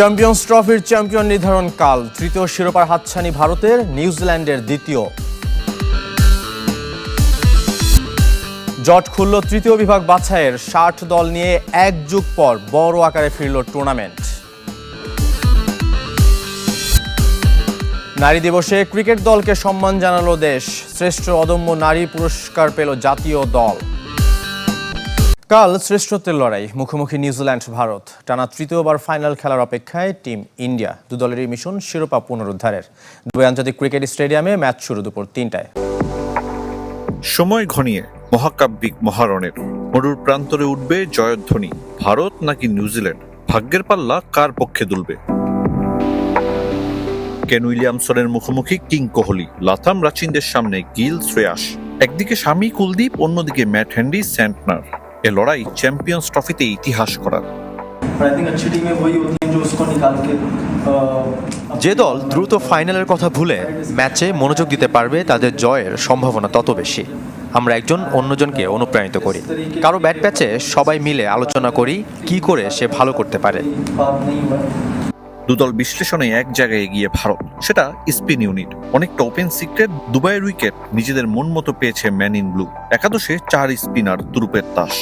Champions ট্রফির champion নির্ধারণ কাল, তৃতীয় শিরোপার হাতছানি ভারতের, নিউজিল্যান্ডের দ্বিতীয়। জট খুলল তৃতীয় বিভাগ বাছাইয়ের, ষাট দল নিয়ে এক যুগ পর বড় আকারে ফিরল টুর্নামেন্ট। নারী দিবসে ক্রিকেট দলকে সম্মান জানালো দেশ। শ্রেষ্ঠ অদম্য নারী পুরস্কার পেল জাতীয় দল। কাল শ্রেষ্ঠত্বের লড়াই, মুখোমুখি নিউজিল্যান্ড, ভারত। টানা তৃতীয়বার ফাইনাল খেলার অপেক্ষায় টিম ইন্ডিয়া, দু দলেরই মিশন শিরোপা পুনরুদ্ধারের। দুবাই আন্তর্জাতিক ক্রিকেট স্টেডিয়ামে ম্যাচ শুরু দুপুর তিনটায়। সময় ঘনিয়ে, মহাকাব্যিক মহারণের। মরুর প্রান্তরে উঠবে জয়ধ্বনি, ভারত নাকি নিউজিল্যান্ড? ভাগ্যের পাল্লা কার পক্ষে দুলবে? কেন উইলিয়ামসনের মুখোমুখি কিং কোহলি? লাথাম রাচিনদের সামনে গিল শ্রেয়াস। একদিকে স্বামী কুলদীপ, অন্যদিকে ম্যাট হ্যান্ডি স্যান্টনার। এ লড়াই চ্যাম্পিয়ন্স ট্রফিতে ইতিহাস করার যে দল দ্রুত ফাইনালের কথা ভুলে ম্যাচে মনোযোগ দিতে পারবে তাদের জয়ের সম্ভাবনা তত বেশি। আমরা একজন অন্যজনকে অনুপ্রাণিত করি। কারও ব্যাট প্যাচে সবাই মিলে আলোচনা করি কি করে সে ভালো করতে পারে। দুদল বিশ্লেষণে এক জায়গায় এগিয়ে ভারত। সেটা স্পিন ইউনিট। অনেকটা ওপেন সিক্রেট, দুবাইয়ের উইকেট নিজেদের মন মতো পেয়েছে ম্যান ইন ব্লু। একাদশে চার স্পিনার, তুরুপের তাস।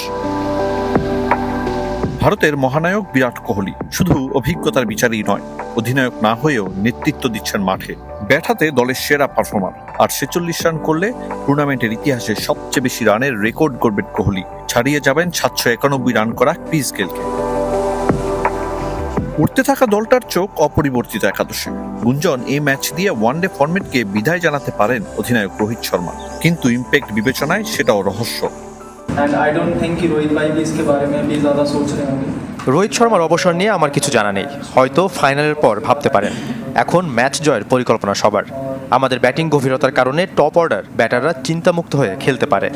ভারতের মহানায়ক বিরাট কোহলি। শুধু অভিজ্ঞতার বিচারই নয়, অধিনায়ক না হয়েও নেতৃত্ব দিচ্ছেন মাঠে। ব্যাট হাতে দলের সেরা পারফর্মার। আর ছেচল্লিশ রান করলে টুর্নামেন্টের ইতিহাসে সবচেয়ে বেশি রানের রেকর্ড করবেন কোহলি। ছাড়িয়ে যাবেন সাতশো একানব্বই রান করা ক্রিস গেলকে। উঠতে থাকা দলটার চোখ অপরিবর্তিত একাদশে। গুঞ্জন এই ম্যাচ দিয়ে ওয়ান ডে ফরম্যাটকে বিদায় জানাতে পারেন অধিনায়ক রোহিত শর্মা। কিন্তু ইম্প্যাক্ট বিবেচনায় সেটাও রহস্য। রোহিত শর্মার অবসর নিয়ে আমার কিছু জানা নেই। হয়তো ফাইনালের পর ভাবতে পারেন। এখন ম্যাচ জয়ের পরিকল্পনা সবার। আমাদের ব্যাটিং গভীরতার কারণে টপ অর্ডার ব্যাটাররা চিন্তামুক্ত হয়ে খেলতে পারে।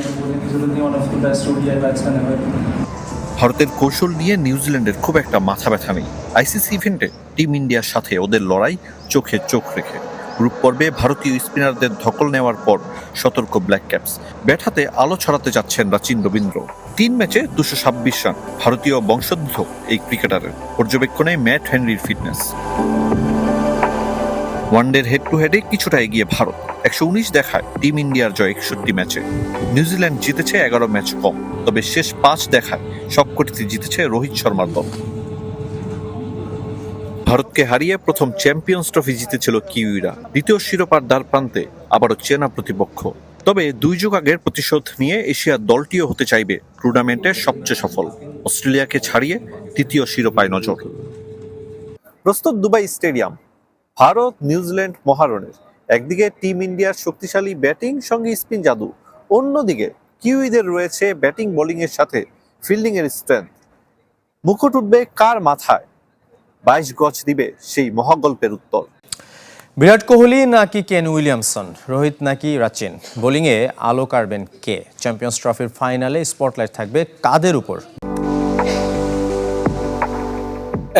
ভারতের কৌশল নিয়ে নিউজিল্যান্ডের খুব একটা মাথা ব্যথা নেই। আইসিসি ইভেন্টে টিম ইন্ডিয়ার সাথে ওদের লড়াই চোখে চোখ রেখে। গ্রুপ পর্বে ভারতীয় স্পিনারদের ধকল নেওয়ার পর সতর্ক ব্ল্যাক ক্যাপস ব্যাট হাতে আলো ছড়াতে যাচ্ছেন রাচিন রবীন্দ্র। তিন ম্যাচে দুশো ছাব্বিশ রান। ভারতীয় বংশোদ্ভূত এই ক্রিকেটারের পর্যবেক্ষণে ম্যাট হেনরির ফিটনেস। ওয়ানডের হেড টু হেডে কিছুটা এগিয়ে ভারত। একশো উনিশ দেখায় টিম ইন্ডিয়ার জয় একষট্টি ম্যাচে। নিউজিল্যান্ড জিতেছে এগারো ম্যাচ কম। তবে শেষ পাঁচ দেখায় সবকটিতে জিতেছে রোহিত শর্মার দল। ভারতকে হারিয়ে প্রথম চ্যাম্পিয়ন্স ট্রফি জিতেছিল কিউইরা, দ্বিতীয় শিরোপার দ্বার প্রান্তে আবারও চেনা প্রতিপক্ষ। তবে দুই যুগ আগের প্রতিশোধ নিয়ে এশিয়ার দলটিও হতে চাইবে টুর্নামেন্টের সবচেয়ে সফল, অস্ট্রেলিয়াকে ছাড়িয়ে তৃতীয় শিরোপায় নজর। প্রস্তুত দুবাই স্টেডিয়াম, ভারত, নিউজিল্যান্ড, মহারণের। একদিকে টিম ইন্ডিয়ার শক্তিশালী ব্যাটিং, সঙ্গে স্পিন জাদু। অন্যদিকে কিউইদের রয়েছে ব্যাটিং বোলিং এর সাথে ফিল্ডিং এর স্ট্রেংথ। মুকুট উঠবে কার মাথায়? বাইশ গজ দিবে সেই মহাগল্পের উত্তর। বিরাট কোহলি নাকি কেন উইলিয়ামসন? রোহিত নাকি রাচিন? বোলিংয়ে আলো কাড়বেন কে? চ্যাম্পিয়ন্স ট্রফির ফাইনালে স্পটলাইট থাকবে কাদের উপর?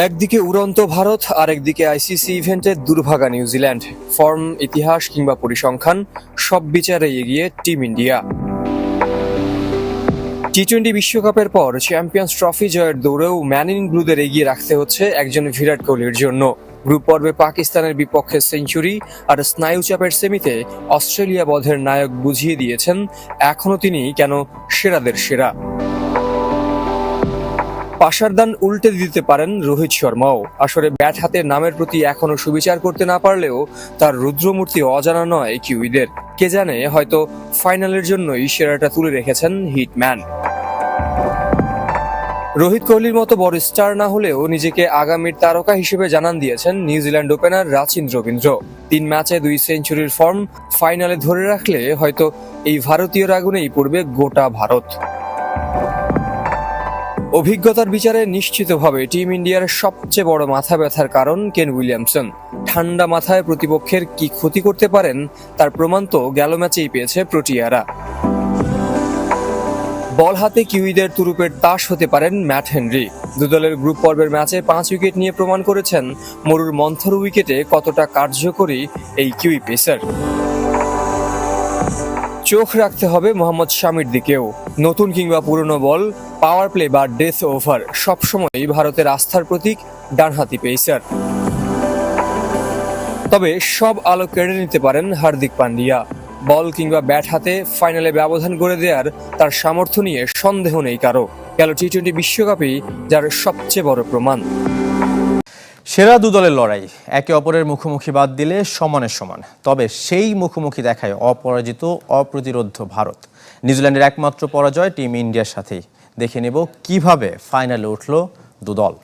একদিকে উড়ন্ত ভারত আর একদিকে আইসিসি ইভেন্টে দুর্ভাগা নিউজিল্যান্ড। ফর্ম ইতিহাস কিংবা পরিসংখ্যান সব বিচারে এগিয়ে টিম ইন্ডিয়া। টি টোয়েন্টি বিশ্বকাপের পর চ্যাম্পিয়ন্স ট্রফি জয়ের দৌড়েও ম্যানিন ব্লুদের এগিয়ে রাখতে হচ্ছে একজন ভিরাট কোহলির জন্য। গ্রুপ পর্বে পাকিস্তানের বিপক্ষে সেঞ্চুরি আর স্নায়ুচাপের সেমিতে অস্ট্রেলিয়া বধের নায়ক বুঝিয়ে দিয়েছেন এখনও তিনি কেন সেরাদের সেরা। পাশারদান উল্টে দিতে পারেন রোহিত শর্মাও। আসলে ব্যাট হাতে নামের প্রতি এখনও সুবিচার করতে না পারলেও তার রুদ্রমূর্তি অজানা নয় কিউইদের। কে জানে, হয়তো ফাইনালের জন্যই সেরাটা তুলে রেখেছেন হিটম্যান। রোহিত কোহলির মতো বড় স্টার না হলেও নিজেকে আগামীর তারকা হিসেবে জানান দিয়েছেন নিউজিল্যান্ড ওপেনার রাচিন রবীন্দ্র। তিন ম্যাচে দুই সেঞ্চুরির ফর্ম ফাইনালে ধরে রাখলে হয়তো এই ভারতীয় আগুনেই পড়বে গোটা ভারত। অভিজ্ঞতার বিচারে নিশ্চিতভাবে টিম ইন্ডিয়ার সবচেয়ে বড় মাথা ব্যথার কারণ কেন উইলিয়ামসন। ঠান্ডা মাথায় প্রতিপক্ষের কি ক্ষতি করতে পারেন, তার প্রমাণ তো গেল ম্যাচেই পেয়েছে প্রোটিয়ারা। বল হাতে কিউইদের তুরুপের তাস হতে পারেন ম্যাট হেনরি। দুদলের গ্রুপ পর্বের ম্যাচে পাঁচ উইকেট নিয়ে প্রমাণ করেছেন, মরুর মন্থর উইকেটে কতটা কার্যকরী এই কিউই পেসার। চোখ রাখতে হবে মোহাম্মদ শামির দিকেও। নতুন কিংবা পুরনো বল পাওয়ার প্লে বা ডেথ ওভার সবসময়ই ভারতের আস্থার প্রতীক ডানহাতি পেসার তবে সব আলো কেড়ে নিতে পারেন হার্দিক পান্ডিয়া। বল কিংবা ব্যাট হাতে ফাইনালে ব্যবধান গড়ে দেওয়ার তার সামর্থ্য নিয়ে সন্দেহ নেই কারও। গেল টি টোয়েন্টি বিশ্বকাপেই যার সবচেয়ে বড় প্রমাণ। সেরা দুদলের লড়াই একে অপরের মুখোমুখি বাদ দিলে সমানে সমান। তবে সেই মুখোমুখি দেখায় অপরাজিত অপ্রতিরোধ ভারত। নিউজিল্যান্ডের একমাত্র পরাজয় টিম ইন্ডিয়ার সাথেই। দেখে নেব কীভাবে ফাইনালে উঠল দু দল।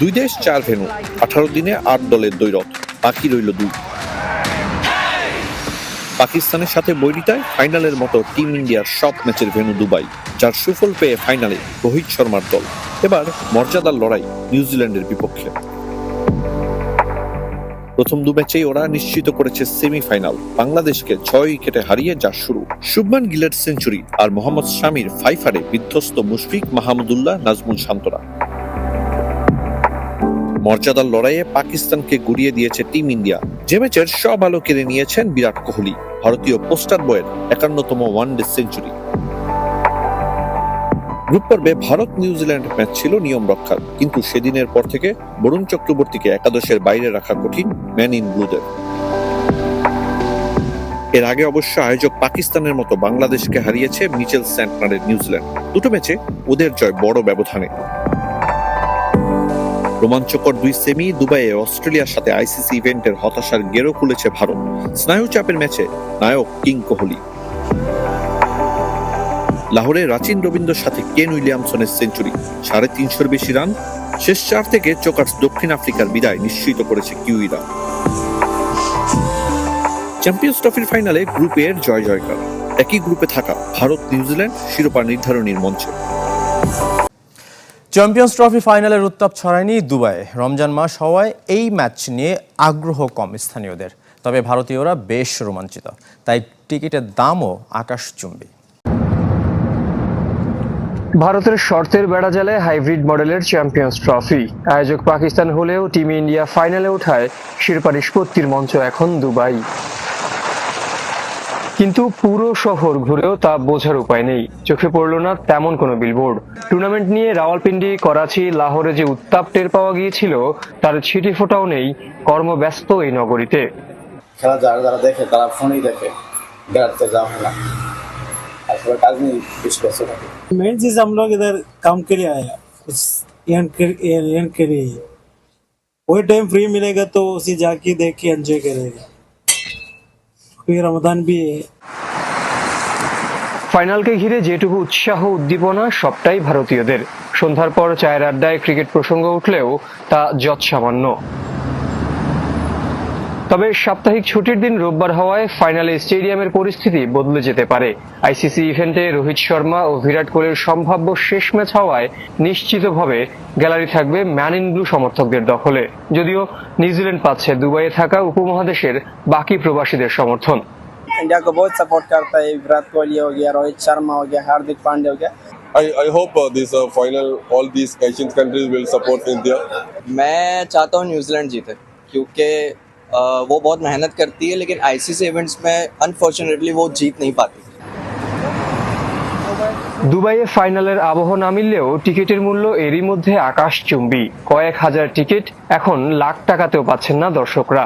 দুই দেশ চার ভেনু আঠারো দিনে আট দলের দৈরথ বাকি রইল দুই। পাকিস্তানের সাথে বৈরিতায় ফাইনালের মতো টিম ইন্ডিয়ার সব ম্যাচের ভেনু দুবাই। যার সুফল পেয়ে ফাইনালে রোহিত শর্মার দল। এবার মর্যাদার লড়াই নিউজিল্যান্ডের বিপক্ষে। প্রথম দু ম্যাচেই ওরা নিশ্চিত করেছে সেমিফাইনাল। বাংলাদেশকে ছয় উইকেটে হারিয়ে যা শুরু। শুভমান গিলের সেঞ্চুরি আর মোহাম্মদ শামির ফাইফারে বিধ্বস্ত মুশফিক মাহমুদুল্লাহ নাজমুল শান্তরা। মর্যাদার লড়াইয়ে পাকিস্তানকে গুড়িয়ে দিয়েছে টিম ইন্ডিয়া। যে ম্যাচের সব আলো কেড়ে নিয়েছেন বিরাট কোহলি, ভারতীয় পোস্টার বয়ের একান্নতম ওয়ানডে সেঞ্চুরি। গ্রুপ পর্বে ভারত নিউজিল্যান্ড ম্যাচ ছিল নিয়ম রক্ষার। কিন্তু সেদিনের পর থেকে বরুণ চক্রবর্তীকে একাদশের বাইরে রাখা কঠিন ম্যান ইন ব্লুদের। এর আগে অবশ্য আয়োজক পাকিস্তানের মতো বাংলাদেশকে হারিয়েছে মিচেল স্যান্টনারের নিউজিল্যান্ড দুটো ম্যাচে ওদের জয় বড় ব্যবধানে। রোমাঞ্চকর দুই সেমি দুবাইয়ে অস্ট্রেলিয়ার সাথে আইসিসি ইভেন্টের হতাশার গেরো খুলেছে ভারত। স্নায়ু চাপের ম্যাচে নায়ক কিং কোহলি। লাহোরে রাচিন রবীন্দ্রর সাথে কেন উইলিয়ামসনের সেঞ্চুরি? সাড়ে তিনশোর বেশি রান? শেষ চার থেকে চোকার্স দক্ষিণ আফ্রিকার বিদায় নিশ্চিত করেছে কিউইরা। চ্যাম্পিয়ন্স ট্রফির ফাইনালে গ্রুপ এর জয় জয়কার। একই গ্রুপে থাকা ভারত, নিউজিল্যান্ড শিরোপা নির্ধারণীর মঞ্চে। চ্যাম্পিয়ন্স ট্রফি ফাইনালের উত্তাপ ছড়ায়নি দুবাইয়ে রমজান মাস হওয়ায় এই ম্যাচ নিয়ে আগ্রহ কম স্থানীয়দের। তবে ভারতীয়রা বেশ রোমাঞ্চিত। তাই টিকিটের দামও আকাশ আকাশচুম্বী। ভারতের শর্তের বেড়া জালে হাইব্রিড মডেলের চ্যাম্পিয়ন্স ট্রফি। আয়োজক পাকিস্তান হলেও টিম ইন্ডিয়া ফাইনালে ওঠায় শিরোপা নিষ্পত্তির মঞ্চ এখন দুবাই। কিন্তু পুরো শহর ঘুরেও তা বোঝার উপায় নেই। চোখে পড়ল না তেমন কোনো বিলবোর্ড টুর্নামেন্ট নিয়ে রাওয়ালপিন্ডি, করাচি, লাহোরে যে উত্তাপ টের পাওয়া গিয়েছিল, তার ছিটি ফোটাও নেই কর্মব্যস্ত এই নগরীতে। খেলা যারা যারা দেখে, তারা ফোনেই দেখে। বেড়াতে যাওয়া না। আসলে কাজ নিয়ে বেশি ব্যস্ত থাকে मेन चीज हम लोग इधर काम के लिए आए हैं कुछ earn के- earn earn के लिए ही। वही टाइम फ्री मिलेगा तो उसी जाके देख के एंजॉय करेगा फिर रमजान भी है ফাইনালকে ঘিরে যেটুকু উৎসাহ উদ্দীপনা সবটাই ভারতীয়দের সন্ধ্যার পর চায়ের আড্ডায় ক্রিকেট প্রসঙ্গ উঠলেও তা যৎসামান্য তবে সাপ্তাহিক ছুটির দিন রোববার হওয়ায় ফাইনালে স্টেডিয়ামের পরিস্থিতি বদলে যেতে পারে আইসিসি ইভেন্টে রোহিত শর্মা ও বিরাট কোহলির সম্ভাব্য শেষ ম্যাচ হওয়ায় নিশ্চিতভাবে গ্যালারি থাকবে ম্যান ইন ব্লু সমর্থকদের দখলে যদিও নিউজিল্যান্ড পাচ্ছে দুবাইয়ে থাকা উপমহাদেশের বাকি প্রবাসীদের সমর্থন इंडिया को बहुत सपोर्ट करता है विराट कोहली हो गया रोहित शर्मा हो गया हार्दिक पांड्या हो गया I, I hope uh, this uh, final all these Asian countries will support India. मैं चाहता हूँ न्यूजीलैंड जीते क्योंकि अ, वो बहुत मेहनत करती है लेकिन आईसीसी इवेंट्स में अनफॉर्चुनेटली वो जीत नहीं पाती দুবাইয়ে ফাইনালের আবহ না মিললেও টিকিটের মূল্য এরই মধ্যে আকাশচুম্বী কয়েক হাজার টিকিট এখন লাখ টাকাতেও পাচ্ছেন না দর্শকরা